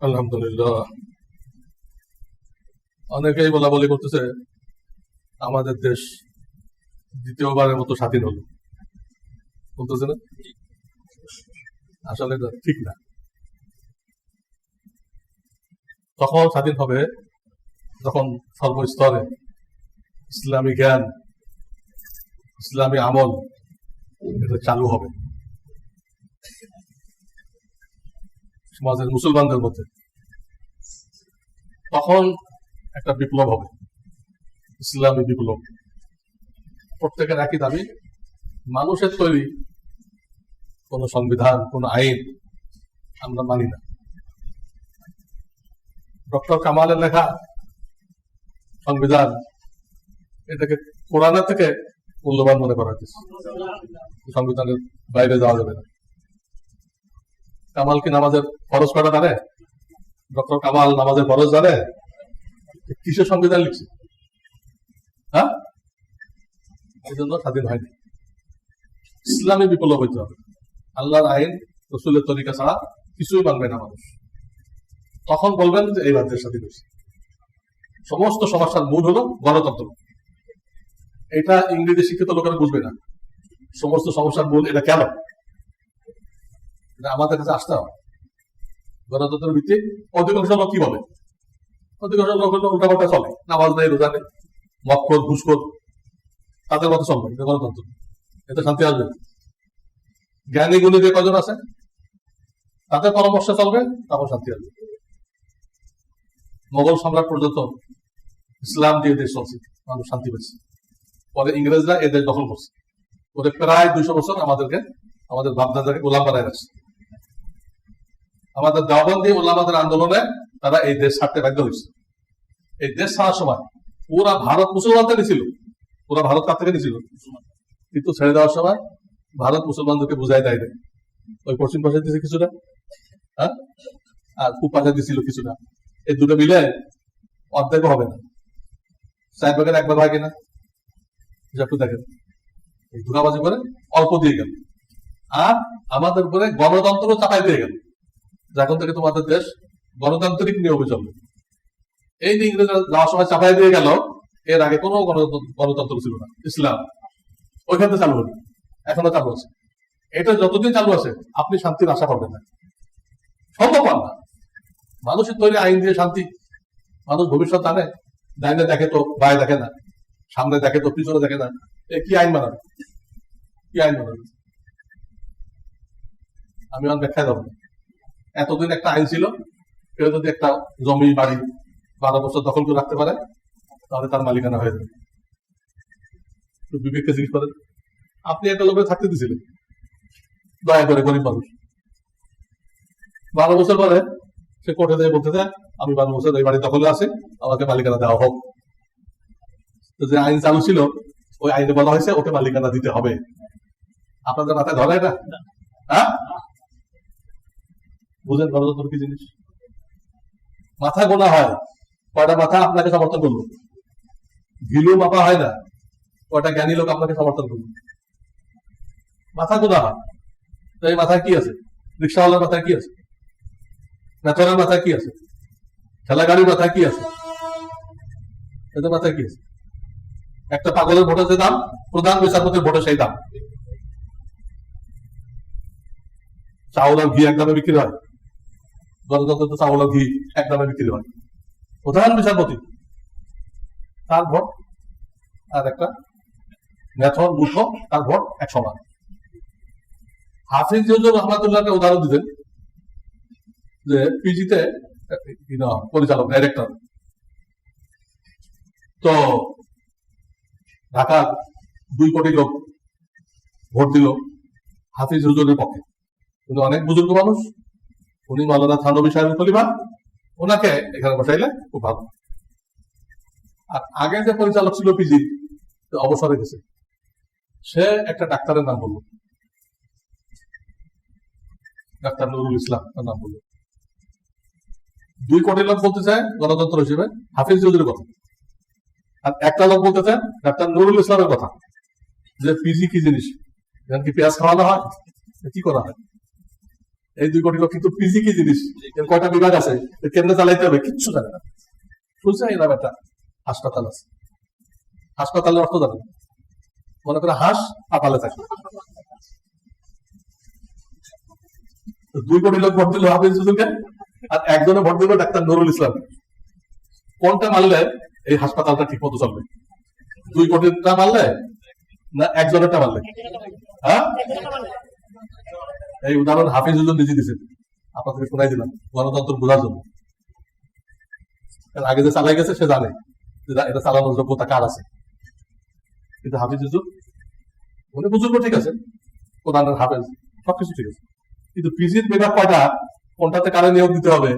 আলহামদুলিল্লাহ। অনেকেই বলা বলি করতেছে, আমাদের দেশ দ্বিতীয়বারের মতো স্বাধীন হলো। বলতেছে না? আসলে ঠিক না। তখন স্বাধীন হবে যখন সর্বস্তরে ইসলামী জ্ঞান, ইসলামী আমল এটা চালু হবে। সমাজের মুসলমানদের মধ্যে। তখন একটা বিপ্লব হবে, ইসলামী বিপ্লব। প্রত্যেকের একই দাবি, মানুষের তৈরি কোন সংবিধান, কোন আইন আমরা মানি না। ডক্টর কামালের লেখা সংবিধান এটাকে কোরআনের থেকে মূল্যবান মনে করা হয়েছে। সংবিধানের বাইরে যাওয়া যাবে না। কামাল কি নামাজের ফরজ করা জানে? ডক্টর কামাল নামাজের ফরজ জানে? কিসের সংবিধান লিখছে? হ্যাঁ? এই জন্য স্বাধীন হয়নি। ইসলামী বিপ্লব হইতে হবে। আল্লাহর আইন, রসুলের তরিকা ছাড়া কিছুই মানবে না মানুষ। তখন বলবেন যে এই রাজ্যের স্বাধীন হয়েছে। সমস্ত সমস্যার মূল হলো গণতন্ত্র। এটা ইংরেজি শিক্ষিত লোকেরা বুঝবে না। সমস্ত সমস্যার মূল এটা কেন? আমাদের কাছে আসতে হবে। গণতন্ত্রের ভিত্তি অধিকাংশ লোক কি বলে? অধিকাংশ লোক উল্টাপাল্টা চলে। নামাজ নেই, রোজা নেই মক্কর ঘুষখোর তাদের মতো চলবে এটা গণতন্ত্র। এতে শান্তি আসবে জ্ঞানী গুণী যে কজন আছে, তাদের পরামর্শে চলবে, তারপর শান্তি আসবে। মোগল সম্রাট পর্যন্ত ইসলাম দিয়ে দেশ চলছে, মানুষ শান্তি পেয়েছে। পরে ইংরেজরা এ দেশ দখল করছে। ওদের প্রায় দুইশো বছর আমাদেরকে, আমাদের বাপদাদাকে গোলাম বানায় রাখছে। আমাদের দেওবন্দি ওলামাদের আন্দোলনে তারা এই দেশ ছাড়তে বাধ্য হয়েছে। এই দেশ ছাড়ার সময় পুরা ভারত মুসলমানদের ছিল পুরা ভারত কার থেকে নিছিল? কিন্তু ছেড়ে দেওয়ার সময় ভারত মুসলমানদেরকে বুঝাই দেয় নাই। ওই পশ্চিম পাশে দিয়েছে কিছুটা হ্যাঁ? আর পূব পাশে দিয়েছিল কিছুটা। এই দুটো মিলে অর্ধেক হবে না। চার ভাগের একবার কিনা? যে একটু দেখেন। ধুকাবাজি করে অল্প দিয়ে গেল। আর আমাদের উপরে গণতন্ত্র চাপাই দিয়ে গেল। যে এখন থেকে তোমাদের দেশ, গণতান্ত্রিক নিয়মে চলবে এই যে ইংরেজরা যাওয়ার সময় চাপাই দিয়ে গেল, এর আগে কোনো গণতন্ত্র ছিল না, ইসলাম। ওইখান থেকে চালু হলো এখনও চালু আছে। এটা যতদিন চালু আছে, আপনি শান্তির আশা পাবেন না। সম্ভব না। মানুষের তৈরি আইন দিয়ে শান্তি, মানুষ ভবিষ্যৎ জানে, ডাইনে দেখে তো, বায়ে দেখে না, সামনে দেখে তো, পিছনে দেখে না। এ কি আইন বানাবে কি আইন বানাবে আমি আমার ব্যাখ্যায় দেবো না। এতদিন একটা আইন ছিল কেউ যদি একটা জমি বাড়ি বারো বছর দখল করে রাখতে পারে তাহলে তার মালিকানা হয়ে যাবে। বিবেককে জিজ্ঞেস করেন আপনি একটা লোকের থাকতে দিছিলেন দয়া করে গরিব মানুষ। বারো বছর পরে সে কোর্টে দিয়ে বলতে চায় আমি বারো বছর এই বাড়ি দখলে আছে আমাকে মালিকানা দেওয়া হোক। তো যে আইন চালু ছিল ওই আইনে বলা হয়েছে ওকে মালিকানা দিতে হবে। আপনাদের মাথায় ধরে এটা? হ্যাঁ? বুঝেন গণতন্ত্র কি জিনিস? মাথা গোনা হয়, কয়টা মাথা আপনাকে সমর্থন করল? ঘিলু মাপা হয় না, কয়টা জ্ঞানী লোক আপনাকে সমর্থন করল? মাথা গোনা হয়। তো এই মাথায় কি আছে? রিক্সাওয়ালার মাথায় কি আছে? নেতার মাথায় কি আছে? ঠেলা গাড়ির মাথায় কি আছে? এদের মাথায় কি আছে? একটা পাগলের ভোটের যে দাম, প্রধান বিচারপতির ভোটে সেই দাম। চাউল আর ঘি এক দামে বিক্রি হয়। এক বিক্রি হয়। প্রধান বিচারপতি, তার ভোট আর একটা তার ভোট এক সমান হাফিজ রহমাতুল্লাহকে উদাহরণ দিতেন যে পিজিতে পরিচালক ডাইরেক্টর তো ঢাকার দুই কোটি লোক ভোট দিল হাফিজ হুজুরের পক্ষে। উনি অনেক বুজুর্গ মানুষ উনি সাহেবের খলিফা। ওনাকে এখানে বসাইলে খুব ভালো। আর আগে যে পরিচালক ছিল পিজি অবসরে গেছে। সে একটা ডাক্তারের নাম বলল। ডাক্তার নুরুল ইসলাম তার নাম বলল। দুই কোটি লোক বলতে চায় গণতন্ত্র হিসেবে, হাফিজ চৌধুরীর কথা। আর একটা লোক বলতে চায় ডাক্তার নুরুল ইসলামের কথা। যে পিজি কি জিনিস? কি পেঁয়াজ খাওয়ানো হয়? কি করা হয়? এই দুই কোটি কিন্তু পিজি কি জিনিস কয়টা বিভাগ আছে? এর কেন্দ্রে চালাইতে হবে, কিচ্ছু জানে না। শুনছে এরকম একটা হাসপাতাল আছে। হাসপাতালের অর্থ জানে মনে করে হাঁস পাতালে থাকে। দুই কোটি লোক ভোট দিল হাফিজ হুজুরকে আর একজনে ভোট দিল ডাক্তার নুরুল ইসলাম। কোনটা মারলে এই হাসপাতালটা ঠিক মতো চলবে? দুই কোটিটা মারলে না একজনেরটা মারলে? হ্যাঁ? এই উদাহরণ হাফিজ হুজুর নিজে দিয়েছেন আপনাদের শোনাই দিলাম। গণতন্ত্র বোঝার জন্য। আগে যে চালাই গেছে, সে জানে এটা চালানোর যোগ্যতা কার আছে। কিন্তু হাফিজ হুজুর, উনি বুজুর্গ ঠিক আছে, প্রধানের হাফেজ, সবকিছু ঠিক আছে। কিন্তু পিজির বিভাগ কয়টা, কোনটাতে কারে নিয়োগ দিতে হবে,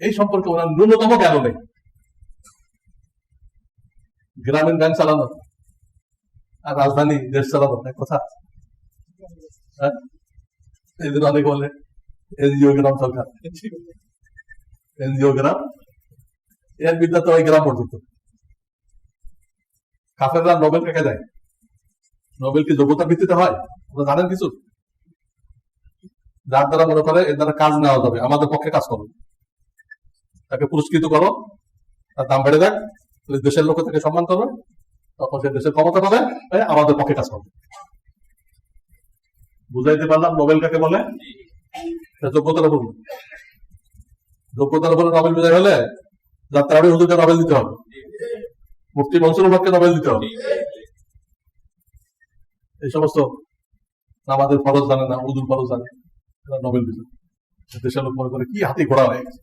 এই সম্পর্কে ওনার ন্যূনতম জ্ঞান নেই। গ্রামীণ ব্যাংক চালানো, আর রাজধানী দেশ চালানো, এক কথা? হ্যাঁ? নোবেল কাকে দেয় যোগ্যতা ভিত্তিতে হয় জানেন কিছু যার দ্বারা মনে করে এর দ্বারা কাজ নেওয়া যাবে আমাদের পক্ষে কাজ করো তাকে পুরস্কৃত করো তার দাম বেড়ে দেয় দেশের লোক তাকে সম্মান করবে তখন সে দেশের ক্ষমতা পাবে আমাদের পক্ষে কাজ করবে বুঝাইতে পারলাম? নোবেল কাকে বলে? যোগ্যতার উপর যোগ্যতার উপরে নোবেল বিজয় হলে যাত্রাবি হুজুরকে নোবেল দিতে হবে। মুফতি মনসুর হককে নোবেল দিতে হবে। এই সমস্ত আমাদের ফরজ জানে না উদুর ফরজ জানে নোবেল বিজয়। দেশের লোক মনে করে, কি হাতি ঘোড়া হয়ে গেছে?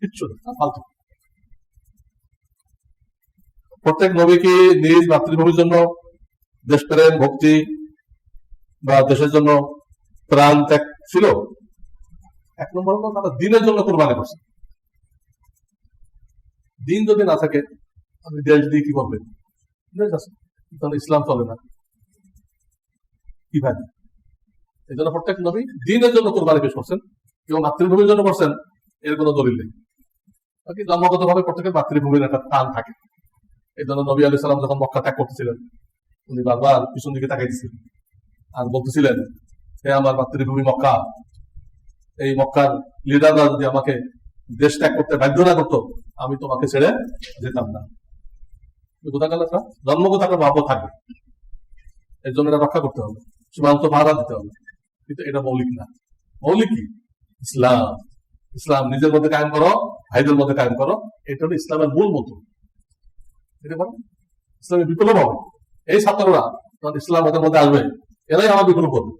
কিচ্ছু না ফালতু। প্রত্যেক নবীকে নিজ মাতৃভূমির জন্য দেশপ্রেম, ভক্তি বা দেশের জন্য প্রাণ ত্যাগ ছিল। এক নম্বর হলো তারা দিনের জন্য কোরবানি করছে। দিন যদি না থাকে আপনি দেশ দিয়ে কি করবেন দেশ আছে, তাহলে ইসলাম চলে না। কীভাবে? এই জন্য প্রত্যেক নবী দিনের জন্য কোরবানি পেশ করছেন এবং মাতৃভূমির জন্য করছেন, এর কোনো দলিল নেই। বাকি জন্মগত ভাবে প্রত্যেকের মাতৃভূমির একটা টান থাকে। এই জন্য নবী আলি সাল্লাম যখন মক্কা ত্যাগ করতেছিলেন, উনি বারবার পিছন দিকে তাকাইতেছিলেন। আর বলতেছিলেন, হে আমার মাতৃভূমি মক্কা, এই মক্কার লিডাররা যদি আমাকে দেশ ত্যাগ করতে বাধ্য না করতো, আমি তোমাকে ছেড়ে যেতাম না। বোঝা গেল জন্মগত একটা ভাবও থাকবে। এর জন্য এটা রক্ষা করতে হবে। সীমান্ত ভাড়া দিতে হবে। কিন্তু এটা মৌলিক না। মৌলিক কি? ইসলাম। ইসলাম নিজের মধ্যে কায়েম করো, ভাইদের মধ্যে কায়েম করো। এটা হলো ইসলামের মূল মতো এটা ইসলামের বিপ্লব হবে। এই ছাত্ররা যখন ইসলাম ওদের মধ্যে আসবে। এরাই আমার বিপ্লব করবে।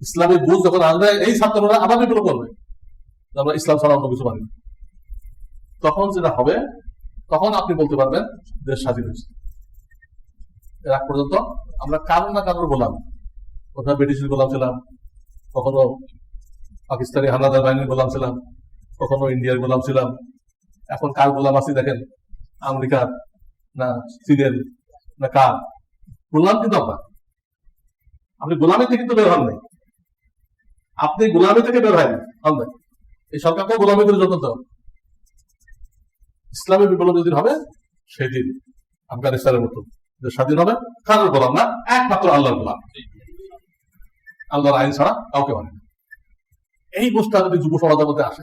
ইসলামের বুঝ যখন আসবে এই ছাত্ররা আবার বিপ্লব করবে। আমরা ইসলাম ছাড়া অন্য কিছু মানি। তখন যেটা হবে, তখন আপনি বলতে পারবেন, দেশ স্বাধীন হয়েছে। এর আগ পর্যন্ত আমরা কারও না কারোর গোলাম। কোথাও ব্রিটিশের গোলাম ছিলাম, কখনো পাকিস্তানি হানাদার বাহিনীর গোলাম ছিলাম, কখনো ইন্ডিয়ার গোলাম ছিলাম। এখন কার গোলাম আছি দেখেন? আমেরিকার না চীনের না কার? গোলাম কিন্তু আমরা। আপনি গোলামি থেকে কিন্তু বের হন নাই। আপনি গোলামি থেকে বের হয় হন নাই। এই সরকারকে গোলামি করে যত ইসলামের বিপ্লব যেদিন হবে, সেদিন আফগানিস্তানের মতো স্বাধীন হবে, কারোর গোলাম না, একমাত্র আল্লাহর গোলাম। আল্লাহর আইন ছাড়া কাউকে মানে। এই গোষ্ঠটা যদি যুব সমাজের মধ্যে আসে,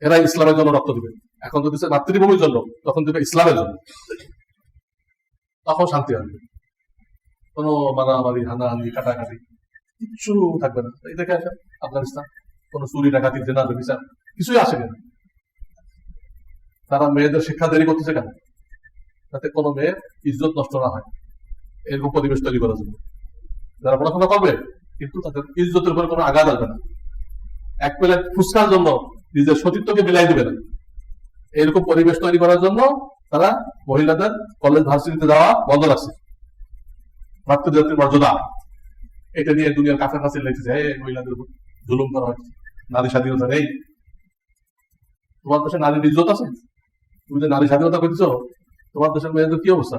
এরা ইসলামের জন্য রক্ত দিবে। এখন যদি মাতৃভূমির জন্য, তখন দিবে ইসলামের জন্য। তখন শান্তি আসবে। কোনো মারামারি হানাহানি, কাটাকাটি, কিচ্ছু থাকবে না। দেখে আসেন, আফগানিস্তান, কোনো চুরি, ডাকাতি, জেনা বিচার কিছুই আসে কেন তারা মেয়েদের শিক্ষা দেরি করতেছে কেন? যাতে কোনো মেয়ের ইজ্জত নষ্ট না হয়। এরকম পরিবেশ তৈরি করার জন্য। যারা পড়াশোনা করবে, কিন্তু তাদের ইজ্জতের উপরে কোনো আঘাত আসবে না। এক প্লেট ফুচকার জন্য নিজের সতীত্বকে বিলাই দিবে না। এরকম পরিবেশ তৈরি করার জন্য তারা মহিলাদের কলেজ, ভার্সিটিতে যাওয়া বন্ধ রাখছে। মাতৃজাতির মর্যাদা। এটা নিয়ে দুনিয়ার কাছে কাছে লেগেছে হে মহিলাদের উপর জুলুম করা হচ্ছে নারী স্বাধীনতা নেই। তোমার দেশে নারীর ইজ্জত আছে? তুমি যে নারী স্বাধীনতা করতেছো তোমার দেশের মেয়েদের কি অবস্থা?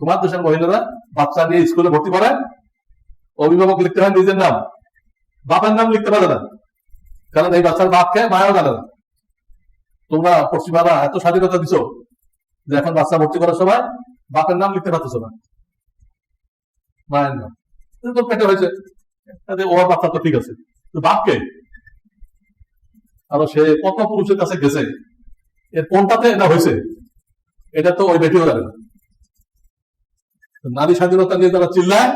তোমার দেশের মহিলারা বাচ্চা নিয়ে স্কুলে ভর্তি করে, অভিভাবক লিখতে হয় নিজের নাম। বাপের নাম লিখতে পারে না। কারণ এই বাচ্চার বাপকে মায়াও জানে না। তোমরা পশ্চিমারা এত স্বাধীনতা দিছো যে এখন বাচ্চা ভর্তি করার সময় বাপের নাম লিখতে পারতেছো না। মায়ের নাম। তোর পেটে হয়েছে ওর বাচ্চা তো ঠিক আছে। বাপকে? সে কত পুরুষের কাছে গেছে? এর কোনটাতে এটা হয়েছে? এটা তো ওই বেটিও জানে নারী স্বাধীনতা নিয়ে যারা চিল্লায়,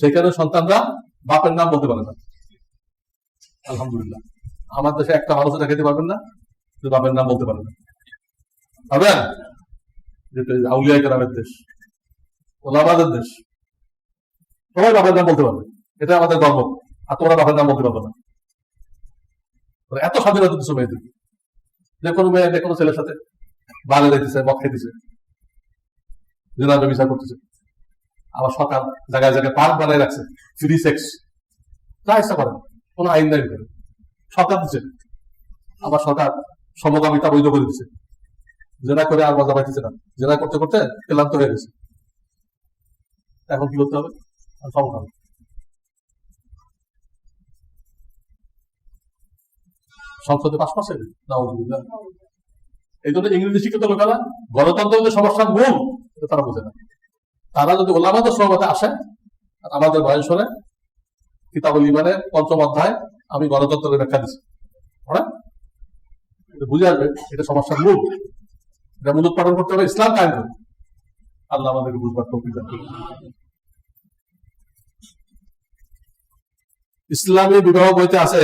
সেখানে সন্তানরা বাপের নাম বলতে পারে না। আলহামদুলিল্লাহ। আমার দেশে একটা মানুষ খেতে পারবেন না বাপের নাম বলতে পারবে না। পারবেন? যেটা আউলিয়া দেশ, ওলামাদের দেশ। সবাই নাম বলতে পারবে। এটা আমাদের আর তোমরা নাম বলতে পারবে না। মানে এত স্বাধীনতা দিচ্ছ মেয়েদের। যে কোনো মেয়ে, যে কোনো ছেলের সাথে মদ জেনার বিচার করতেছে। আবার সরকার জায়গায় জায়গায় পার্ক বানায় রাখছে। ফ্রি সেক্স যা ইচ্ছা করেন কোনো আইন নাই ভিতরে। সরকার দিচ্ছে আবার সরকার সমকামিতা বৈধ করে দিচ্ছে জেনা করে আর মজা পাইতেছে না জেনা করতে করতে ক্লান্ত হয়ে গেছে। এখন কি করতে হবে? সমকাম সংসদে পাশ নাউজুবিল্লাহ। এই জন্য ইংরেজি শিক্ষিত লোকেরা গণতন্ত্র যে সমস্যার মূল, এটা তারা বোঝে না। তারা যদি ওলামাদের সহমতে আসে আমাদের বয়স হলে কিতাবুল ইমানের পঞ্চম অধ্যায়, আমি গণতন্ত্রের ব্যাখ্যা দিচ্ছি বুঝে আসবে, এটা সমস্যার মূল। এটা মূল উৎপাদন করতে হবে, ইসলাম কায়েম করে আল্লাহ আমাদেরকে বুঝবার তৌফিক দান করুন। ইসলামী বিবাহ বইতে আছে,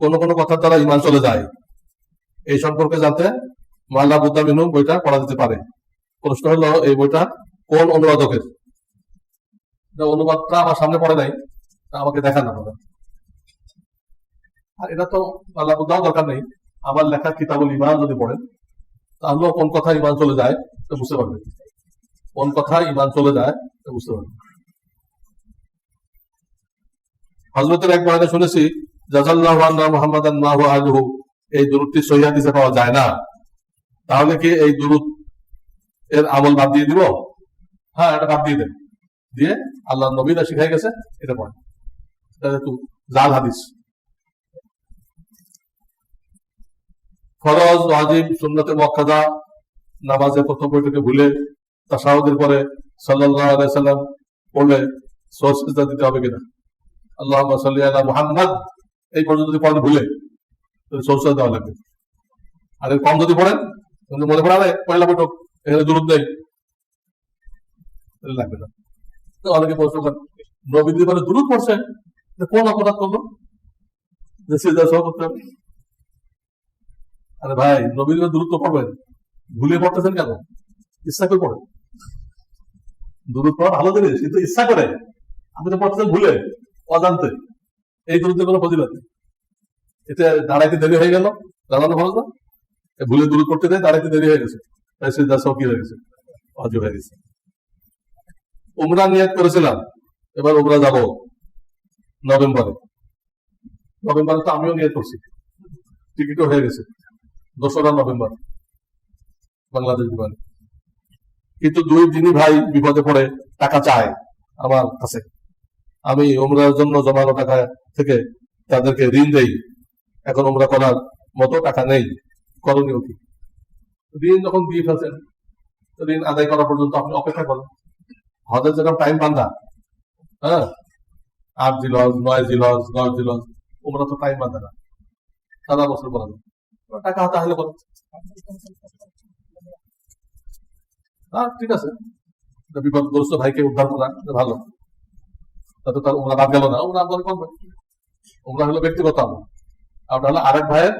কোন কোন কথার দ্বারা ইমান চলে যায়। এই সম্পর্কে জানতে মাল্লা বুদ্ধা মিনু বইটা পড়া যেতে পারে। প্রশ্ন হলো, এই বইটা কোন অনুবাদকের? অনুবাদটা আমার সামনে পড়ে নাই, তা আমাকে দেখান আপনারা। আর এটা তো আল্লাহ বুদ্ধাও দরকার নেই। আমার লেখা কিতাবুল ইমান যদি পড়েন তাহলেও কোন কথা ইমান চলে যায়, তো বুঝতে পারবেন কোন কথা ইমান চলে যায়, তো বুঝতে পারবেন হজরতের এক বয়ানে শুনেছি জাজাল্লাহ মোহাম্মদ আলহু এই দূরত্বটি সহিদিসে পাওয়া যায় না। তাহলে কি এই দূরত এর আমল বাদ দিয়ে দিব? হ্যাঁ এটা বাদ দিয়ে দেন। দিয়ে আল্লাহ নবীরা শিখাই গেছে এটা একটু জাল হাদিস। ফরজ, ওয়াজিব সুন্নতে মক্কাদা নামাজে প্রথম বৈঠকে ভুলে তাসাউদের পরে সাল্লাল্লাহু আলাইহি সাল্লাম পড়লে সজদা দিতে হবে কিনা? আল্লাহ সাল্লি আলা মুহাম্মদ। এই পর্যন্ত যদি পড়েন ভুলে, তাহলে দেওয়া লাগবে। আর এর কম যদি পড়েন কিন্তু মনে পড়ে আরে পয়লা বৈঠক এখানে দূরত নেই। লাগবে না। অনেকে প্রশ্ন করেন নবীদি মানে দূরত পড়ছে কোন অপরাধ করল? যে সিজদা সহ করতে হবে। আরে ভাই নবীর দূরত্ব পড়বেন। ভুলে পড়তেছেন কেন? ইচ্ছা করে পড়েন। দূরত্ব পড়া ভালো জিনিস, কিন্তু ইচ্ছা করে। আপনি তো পড়তেছেন ভুলে, অজান্তে। এই দূরত্বের কোনো ফজিলত এতে দাঁড়াইতে দেরি হয়ে গেল। দাঁড়ানো ভালো না? ভুলে দূর করতে দেয়, দাঁড়াইতে দেরি হয়ে গেছে। তাই সিজদা সহ কি হয়ে গেছে। অজু হয়ে গেছে। উমরা নিয়াত করেছিলাম। এবার উমরা যাব নভেম্বরে। নভেম্বরে তো আমিও নিয়াত করছি। টিকিটও হয়ে গেছে। দোসরা নভেম্বর, বাংলাদেশ বিমানে। কিন্তু দুই দিনই ভাই বিপদে পড়ে টাকা চায় আমার কাছে। আমি উমরার জন্য জমানো টাকা থেকে তাদেরকে ঋণ দেই। এখন উমরা করার মতো টাকা নেই। করণীয় কি? ঋণ যখন দিয়ে ফেলছেন, ঋণ আদায় করা পর্যন্ত আপনি অপেক্ষা করেন। হজের যেরকম টাইম বান্ধা হ্যাঁ? আট জিলজ নয় জিলজ দশ জিলজ ওমরা তো টাইম বান্ধা না। সারা বছর করা যায়। টাকা হাতে হ্যাঁ ঠিক আছে। বিপদগ্রস্ত ভাইকে উদ্ধার করা ভালো। তাতে তার ওমরা বাদ গেল না ওমরা আন্দোলন করবে ওমরা হলো ব্যক্তিগত আমল। ওটা হলো আরেক ভাইয়ের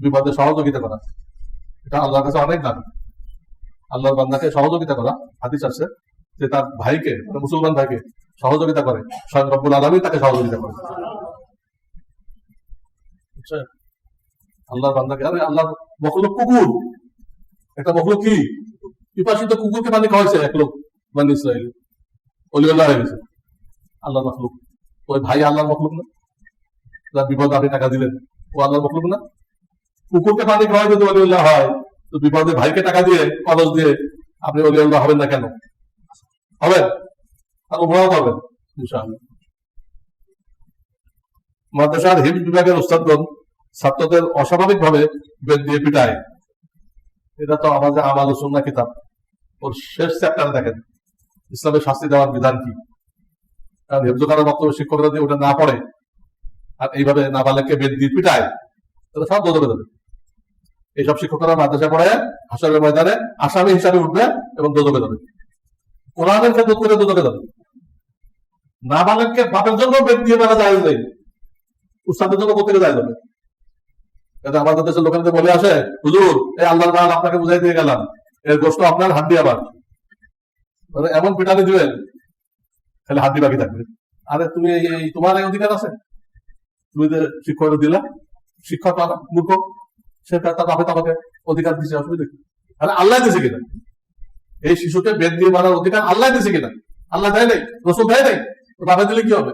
বিপদে সহযোগিতা করা। এটা আল্লাহর কাছে অনেক দামি। আল্লাহর বান্দাকে সহযোগিতা করা। হাদিস আছে যে তার ভাইকে মানে মুসলমান ভাইকে সহযোগিতা করে। স্বয়ং রব্বুল আলমী তাকে সহযোগিতা করে। বুঝছেন? আল্লাহর বান্দাকে। আরে আল্লাহর মখলুক কুকুর। একটা মখলুক কি? পিপাসিত কুকুরকে পানি খাওয়াইছে এক লোক মানে ইসরায়েল অলিউল্লাহ হয়ে গেছে। আল্লাহর মখলুক ওই ভাই আল্লাহর মখলুক না? যার বিপদ আপনি টাকা দিলেন, ও আল্লাহর মখলুক না? কুকুরকে পানি খাওয়াই যদি অলিউল্লাহ হয়, তো বিপদে ভাইকে টাকা দিয়ে, কলস দিয়ে আপনি অলিউল্লাহ হবেন না কেন? হবেন? আর ওমরাও পাবেন, ইনশাআল্লাহ। মাদ্রাসার হিফ বিভাগের ওস্তাদগণ ছাত্রদের অস্বাভাবিক ভাবে বেদ দিয়ে পিটায়। এটা তো আমাদের আমাল সুন্না কিতাব। ওর শেষ চ্যাপ্টারে দেখেন, ইসলামের শাস্তি দেওয়ার বিধান কি? কারণ হেফজোখানার বক্তব্য শিক্ষকরা যদি ওটা না পড়ে, আর এইভাবে নাবালেককে বেদ দিয়ে পিটায়, তাহলে সব দোদরে দেবে এইসব শিক্ষকরা মাদ্রাসা পড়ায় হাসরের ময়দানে আসামি হিসাবে উঠবে এবং দোদকে দেবে কোরআনের ক্ষেত্রে করে দোদকে দেবে নাবালেককে বাপের জন্য বেদ দিয়ে মারা যায় নেই। উস্তাদের জন্য কোথেকে যায় যাবে এটা আমাদের দেশের লোকেদের বলে আসে হুজুর এই আল্লাহর মাল আপনাকে বুঝাই দিয়ে গেলাম। এর গোষ্ঠ আপনার হাড্ডি আবার। মানে এমন পিটানি দিবেন হাড্ডি বাকি থাকবে। আরে তুমি এই তোমার এই অধিকার আছে? তুমি যে শিক্ষক দিলা শিক্ষক মূর্খ সে তার বাপে তোমাকে অধিকার দিচ্ছে অসুবিধা কি? আরে আল্লাহ দিছে কিনা? এই শিশুকে বেদ দিয়ে মারার অধিকার আল্লাহ দিছে কিনা? আল্লাহ দেয় নাই রসুল দেয় নাই বাপে দিলে কি হবে?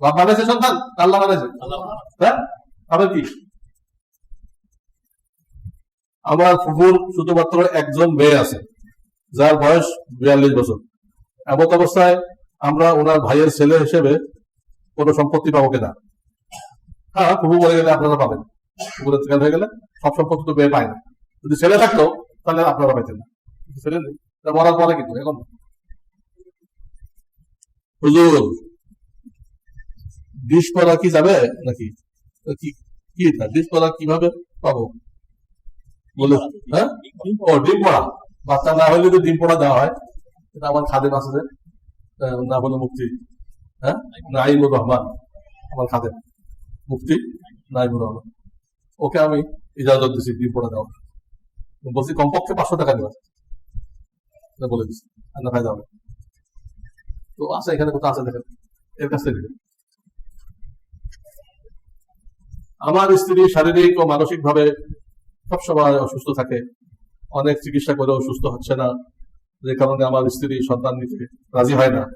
বাপ বানাইছে সন্তান আল্লাহ বানাইছে হ্যাঁ? আবার কি? আমার ফুফুর শুধুমাত্র একজন মেয়ে আছে, যার বয়স বিয়াল্লিশ বছর। এমত অবস্থায় আমরা ওনার ভাইয়ের ছেলে হিসেবে কোনো সম্পত্তি পাবো কিনা? হ্যাঁ ফুফু বলে গেলে আপনারা পাবেন। ফুফুর ইন্তেকাল হয়ে গেলে সব সম্পত্তি তো মেয়ে পায় না। যদি ছেলে থাকতো, তাহলে আপনারা পাইতেন না। ছেলে মরার পরে কিন্তু, এখন। হুজুর, ডিশ কি যাবে নাকি? কি ডিশ কীভাবে পাবো? হ্যাঁ? ও ডিম পড়া। বাচ্চা না হলে যদি ডিম পড়া দেওয়া হয়। এটা আমার খাদেম আছে যে আহ, না বলে মুক্তি হ্যাঁ? নাইমুর রহমান আমার খাদেম। মুফতি নাইমুর রহমান। ওকে আমি ইজাজত দিছি ডিম পড়া দেওয়া বলছি কমপক্ষে পাঁচশো টাকা দেওয়া বলে দিচ্ছি আর না ফায়দা হবে তো আছে এখানে কোথাও আছে দেখেন এর কাছ থেকে। আমার স্ত্রী শারীরিক ও মানসিক ভাবে সবসময় অসুস্থ থাকে। অনেক চিকিৎসা করেও সুস্থ হচ্ছে না। যে কারণে আমার স্ত্রী সন্তান নিতে রাজি হয় না।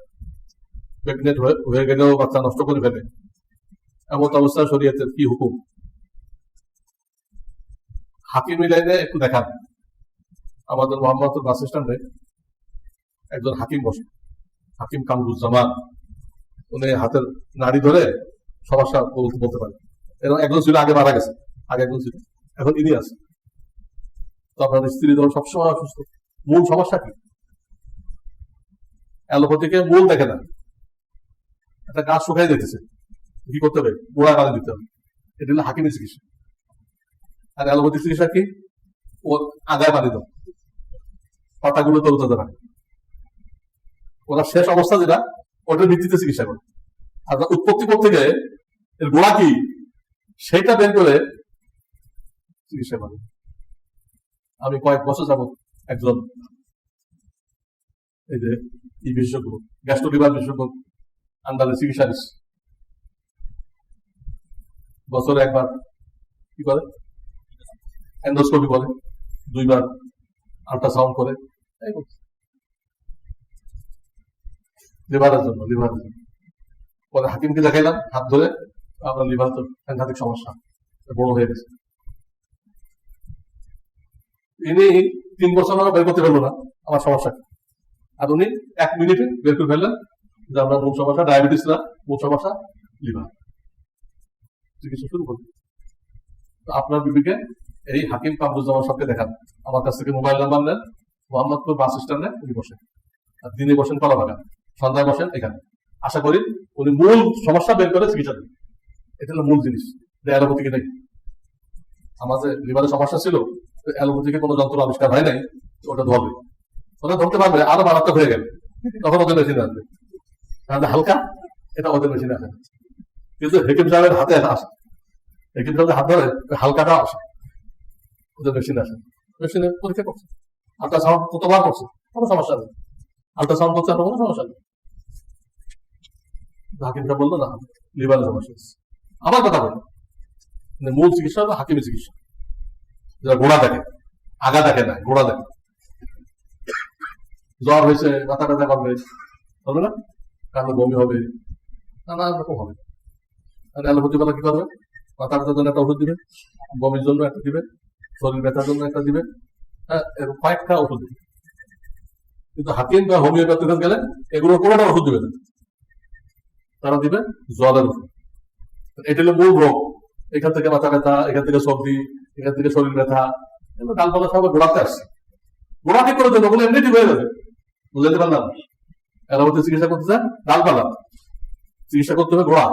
প্রেগনেন্ট হয়ে গেলেও বাচ্চা নষ্ট করে ফেলে। এমন অবস্থায় শরীয়তের কি হুকুম? হাকিম লাইনে একটু দেখান। আমাদের মোহাম্মদপুর বাস স্ট্যান্ডে একজন হাকিম বসে। হাকিম কামরুজ্জামান। উনি হাতের নাড়ি ধরে সমস্যা বলতে পারে। এরকম একজন ছিল, আগে মারা গেছে। আগে একজন ছিল। এখন ইনি আছে। তো আপনার স্ত্রী ধরুন সবসময় অসুস্থ, মূল সমস্যা কি? অ্যালোপ্যাথিকে মূল দেখে না। একটা গাছ শুকাই দিতেছে কি করতে হবে? গোড়া পানি দিতে হবে। এটা হলো হাকিমের চিকিৎসা। আর অ্যালোপ্যাথি চিকিৎসা কি? ওর আগায় দাও। পাতাগুলো তরুতা দেবে ওরা শেষ অবস্থা যেটা, ওটার ভিত্তিতে চিকিৎসা করে। আর উৎপত্তি করতে গিয়ে এর গোড়া কি? সেটা বের করে চিকিৎসা করে আমি কয়েক বছর যাবত একজন এই যে ই বিশেষজ্ঞ গ্যাস্ট্রো লিভার বিশেষজ্ঞ আন্ডারে চিকিৎসা দিচ্ছে বছরে একবার কি করে? এন্ডোস্কোপি করে, দুইবার আল্ট্রাসাউন্ড করে, এই। লিভারের জন্য লিভারের জন্য। পরে হাকিমকে দেখাইলাম, হাত ধরে, আপনার লিভার তো সাংঘাতিক সমস্যা, বড় হয়ে গেছে। ইনি তিন বছর আমরা বের করতে পারব না, আমার সমস্যা। আর উনি এক মিনিটে বের করে ফেললেন যে আপনার মূল সমস্যা, ডায়াবেটিস না, মূল সমস্যা, লিভার। চিকিৎসা শুরু করলেন আপনার বিবিকে এই হাকিম কামরুজ্জামান সবকে দেখান। আমার কাছ থেকে মোবাইল নাম্বার নেন। মোহাম্মদপুর বাস স্ট্যান্ডে উনি বসেন। আর দিনে বসেন কলা বাগান সন্ধ্যায় বসেন এখানে। আশা করি উনি মূল সমস্যা বের করে চিকিৎসা দেবেন। এটা হলো মূল জিনিস। যে অ্যালোপ্যাথিকে নেই? আমার যে লিভারের সমস্যা ছিল অ্যালোপ্যাথিকে কোনো যন্ত্র আবিষ্কার হয় নাই ওটা ধরবে। ওটা ধরতে পারবে, আরও মারাত্মক হয়ে গেলে। তখন ওদের মেশিনে আসবে। কারণ হালকা, এটা ওদের মেশিন আসে। কিন্তু হেকিম সাহেবের হাতে আসে। হেকিম সাহেবের হাত ধরে ওই হালকাটাও আসে। ওদের মেশিনে আসে। মেশিনে পরীক্ষা করছে। আল্ট্রাসাউন্ড কতবার করছে, কোনো সমস্যা নেই। আল্ট্রাসাউন্ড করছে কোনো সমস্যা নেই। হাকিম সাহেব বলল, না লিভারের সমস্যা। আমার কথা বলি মানে মূল চিকিৎসা হাকিমের চিকিৎসা গোড়া দেখে, আগা দেখে না গোড়া দেখে। জ্বর হয়েছে, মাথা ব্যথা করবে হবে না? কারণ বমি হবে, নানা রকম হবে। আর অ্যালোপ্যাথি বলা কি করবে? মাথা ব্যথার জন্য একটা ওষুধ দিবে, বমির জন্য একটা দিবে, শরীর ব্যথার জন্য একটা দিবে হ্যাঁ কয়েকটা ওষুধ দিবে। কিন্তু হাকিম বা হোমিওপ্যাথি গেলে এগুলো কোনোটা ওষুধ দিবে না। তারা দিবে জলের ওষুধ। এটা হলো মূল রোগ। এখান থেকে মাথা ব্যথা, এখান থেকে সর্দি এখান থেকে শরীর ব্যথা, এগুলো ডালপালা সব গোড়াতে আসছে। গোড়া ঠিক করে দেবে ওগুলো এমনি ঠিক হয়ে যাবে। বুঝতে পারলাম? অ্যালোপ্যাথি চিকিৎসা করতে চান? ডালপালা চিকিৎসা করতে হবে ঘোড়া।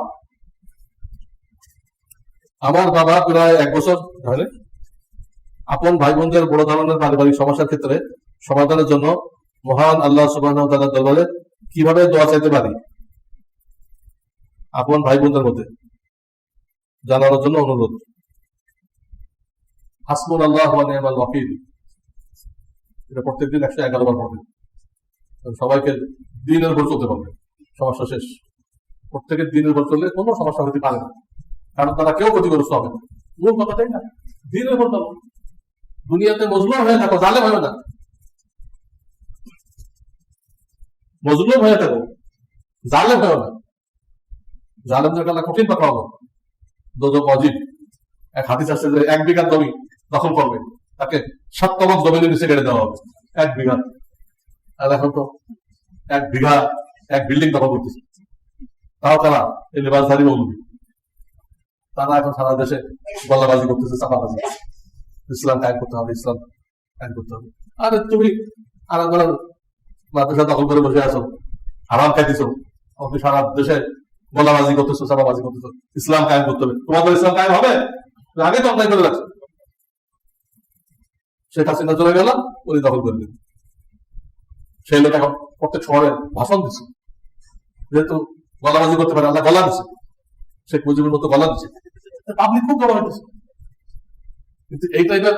আমার বাবা প্রায় এক বছর ধরে আপন ভাই বোনদের বড় ধরনের পারিবারিক সমস্যার ক্ষেত্রে সমাধানের জন্য মহান আল্লাহ সুবাহ দরবারে কীভাবে দোয়া চাইতে পারি? আপন ভাই বোনদের মধ্যে জানানোর জন্য অনুরোধ। হাসমুল আল্লাহ ওয়াকিল। এটা প্রত্যেকদিন একশো এগারো বার পড়বে সবাইকে দিনের উপর চলতে পারবে। সমস্যা শেষ। প্রত্যেকের দিনের উপর চললে কোনো সমস্যা হতে পারে না। কারণ তারা কেউ ক্ষতিগ্রস্ত হবে মূল কথাটাই না। দিনের উপর চলো। দুনিয়াতে মজলুম হয়ে থাকো, জালেম হবে না। মজলুম হয়ে থাকো, জালেম হবে না। জালেমদের কালা কঠিন কথা হলো দোজক অজিব। এক হাতি যে এক বিঘা জমি দখল করবে। তাকে সাত তবক জমিনের নিচে কেটে দেওয়া হবে, এক বিঘা। আর তো, এক বিঘা, এক বিল্ডিং দখল করতেছে। তাও তারা এই লেবাসধারী মৌলবী। তারা এখন সারা দেশে গলাবাজি করতেছে চাপাবাজি ইসলাম কায়েম করতে হবে, ইসলাম কায়েম করতে হবে। আরে তুমি আর একবার মাদ্রাসা দখল করে বসে আছো, হারাম খাইতেছো তুমি সারা দেশে গলাবাজি করতেছো চাপাবাজি করতেছো। ইসলাম কায়েম করতে হবে। তোমাদের ইসলাম কায়েম হবে? আগে তো অন্যায় করে রাখছো শেখ হাসিনা চলে গেল, উনি দখল করে দিল সেই লোক এখন প্রত্যেক শহরে ভাষণ দিচ্ছে যেহেতু গলাবাজি করতে পারে, আল্লাহ গলা দিচ্ছে শেখ মুজিবের মতো গলা দিচ্ছে পাবলিক খুব গলা হইতেছে কিন্তু এই টাইপের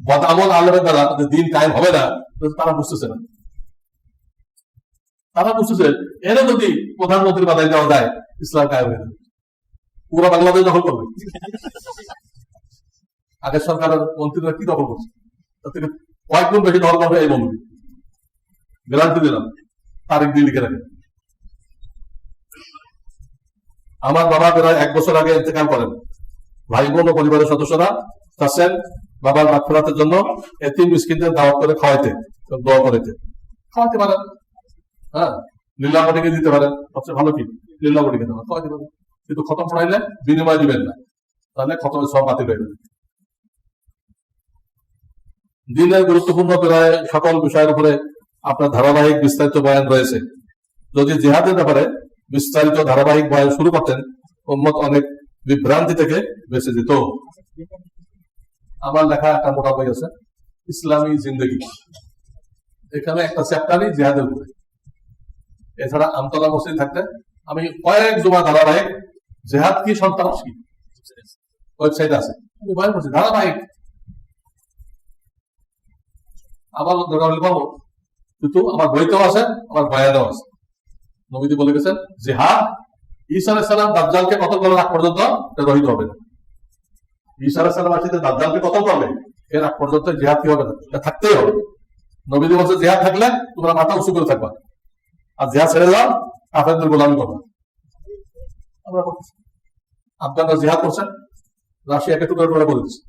বদামল আলমের দ্বারা দিন কায়েম হবে না তারা বুঝতেছে না। তারা বুঝতেছে এর যদি প্রধানমন্ত্রী বাধাই দেওয়া যায়, ইসলাম কায়েম হয়ে যাবে। পুরো বাংলাদেশ দখল করবে। আগের সরকারের মন্ত্রীরা কি দখল করছে? তার থেকে কয়েক গুণ বেশি দখল করবে এই মন্ত্রী গ্যারান্টি দিলাম। তারিখ দিয়ে লিখে রাখেন। আমার বাবা প্রায় এক বছর আগে ইন্তেকাল করেন। ভাই বোন ও পরিবারের সদস্যরা চাচ্ছেন বাবার মাগফিরাতের জন্য এতিম মিসকিনদের দাওয়াত করে খাওয়াইতে, দোয়া করিতে খাওয়াতে পারেন। হ্যাঁ লীলাবটিকে দিতে পারেন। সবচেয়ে ভালো কি? লীলাবটিকে দেওয়া। খাওয়াইতে পারেন। কিন্তু খতম পড়াইলে বিনিময় দিবেন না। তাহলে খতমের সব বাতিল হয়ে যাবে। দিনের গুরুত্বপূর্ণ প্রায় সকল বিষয়ের উপরে আপনার ধারাবাহিক বিস্তারিত বয়ান রয়েছে। যদি জেহাদের ব্যাপারে বিস্তারিত ধারাবাহিক বয়ান শুরু করতেন, উম্মত অনেক বিভ্রান্তি থেকে বেঁচে যেত। আমার লেখা একটা মোটা বই আছে, ইসলামী জিন্দগি। এখানে একটা চ্যাপ্টারই জেহাদের উপরে। এছাড়া আমতলা মসজিদ থাকতে আমি কয়েক জমা ধারাবাহিক জেহাদ কি সন্ত্রাস কি? ওয়েবসাইট আছে। ধারাবাহিক আবার দরকার হলে পাবো। কিন্তু আমার বইতেও আছে, আমার বয়ানেও আছে। নবীজি বলে গেছেন জেহাদ ঈসা আলাইসালাম দাজ্জালকে কতল করার আগ পর্যন্ত রহিত হবে না। ঈসা আলাইসালাম আসলে দাজ্জালকে কতল করবে এর আগ পর্যন্ত জেহাদ কি হবে না? থাকতেই হবে। নবীজি বলছে, জেহাদ থাকলে তোমরা মাথা উঁচু করে থাকবা। আর জেহাদ ছেড়ে যাও কাফেরদের গোলামি করবা। আমরা আফগানরা জেহাদ করছেন রাশিয়াকে টুকরো টুকরো করে দিচ্ছে।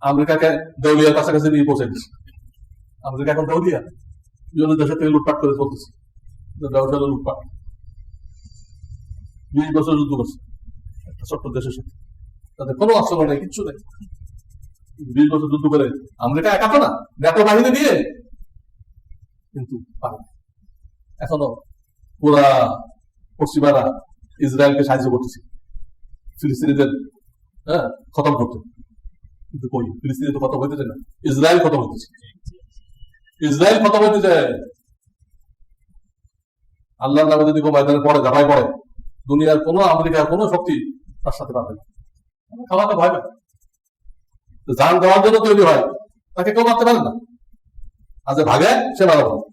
আমেরিকাকে দেউলিয়ার কাছাকাছি নিয়ে পৌঁছে দিচ্ছে। আমেরিকা এখন দেউলিয়া বিভিন্ন দেশের থেকে লুটপাট করে চলতেছে ব্যবসা লুটপাট। বিশ বছর যুদ্ধ করছে একটা ছোট্ট দেশের সাথে। তাদের কোনো আশ্রয় নেই, কিচ্ছু নেই। বিশ বছর যুদ্ধ করে আমেরিকা একা তো না ন্যাটো বাহিনী দিয়ে কিন্তু পারে এখনও পুরা পশ্চিমারা ইসরায়েলকে সাহায্য করতেছে। ফিলিস্তিনিদের হ্যাঁ খতম করতে। কিন্তু কই? ফিলিস্তিনি তো খতম হইতেছে না, ইসরায়েল খতম হইতেছে। ইসরায়েল খতম হইতেছে আল্লাহ নামে যদি কেউ ময়দানে পড়ে ঝাঁপাই পড়ে, দুনিয়ার কোন আমেরিকার কোন শক্তি তার সাথে পারবে না। খাওয়াতে ভয় পায় যান দেওয়ার জন্য তৈরি হয়। তাকে কেউ মারতে পারে না। আর যে ভাগে, সে মারা পড়ে।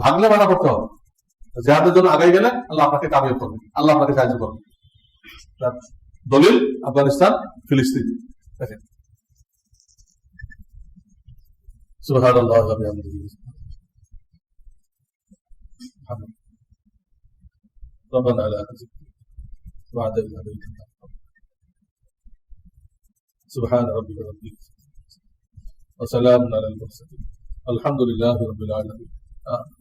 ভাগলে মানা করতে হবে। জেহাদের জন্য আগাই গেলে আল্লাহ আপনাকে কামিয়াব করবে। আল্লাহ আপনাকে সাহায্য করবে। দলিল আফগানিস্তান, ফিলিস্তিন। দেখেন। سبحان الله وبحمده. ربنا لا بعد سبحان ربك رب وسلام على المرسلين. الحمد لله رب العالمين. آمين.